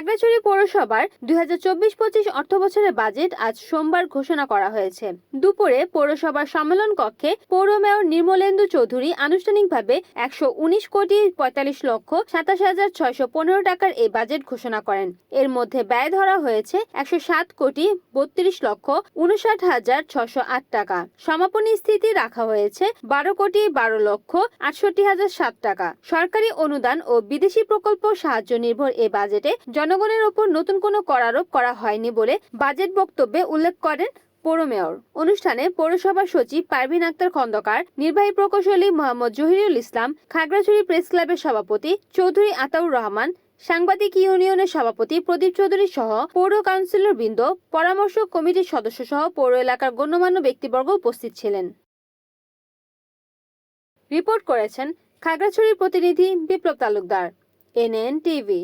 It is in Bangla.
খাগড়াছড়ি পৌরসভার দুই হাজার অর্থ বছরের বাজেট আজ সোমবার ঘোষণা করা হয়েছে। দুপুরে পৌরসভার সম্মেলন কক্ষে পৌর মেয়র নির্মলেন্দু চৌধুরী আনুষ্ঠানিকভাবে একশো উনিশ কোটি পঁয়তাল্লিশ লক্ষ সাতাশ হাজার পনেরো টাকার এই বাজেট ঘোষণা করেন। এর মধ্যে ব্যয় ধরা হয়েছে একশো সাত কোটি বত্রিশ লক্ষ উনষাট হাজার ছশো আট টাকা। সমাপনী স্থিতি রাখা হয়েছে বারো কোটি বারো লক্ষ আটষট্টি হাজার সাত টাকা। সরকারি অনুদান ও বিদেশি প্রকল্প সাহায্য নির্ভর এ বাজেটে জনগণের ওপর নতুন কোনো কর আরোপ করা হয়নি বলে বাজেট বক্তব্যে উল্লেখ করেন পৌর মেয়র। অনুষ্ঠানে পৌরসভার সচিব পারভিন আক্তার খন্দকার, নির্বাহী প্রকৌশলী মোহাম্মদ জহিরুল ইসলাম, খাগড়াছড়ি প্রেস ক্লাবের সভাপতি চৌধুরী আতাউর রহমান, সাংবাদিক ইউনিয়নের সভাপতি প্রদীপ চৌধুরী সহ পৌর কাউন্সিলর বৃন্দ, পরামর্শ কমিটির সদস্য সহ পৌর এলাকার গণ্যমান্য ব্যক্তিবর্গ উপস্থিত ছিলেন। রিপোর্ট করেছেন খাগড়াছড়ির প্রতিনিধি বিপ্লব তালুকদার এনএন টিভি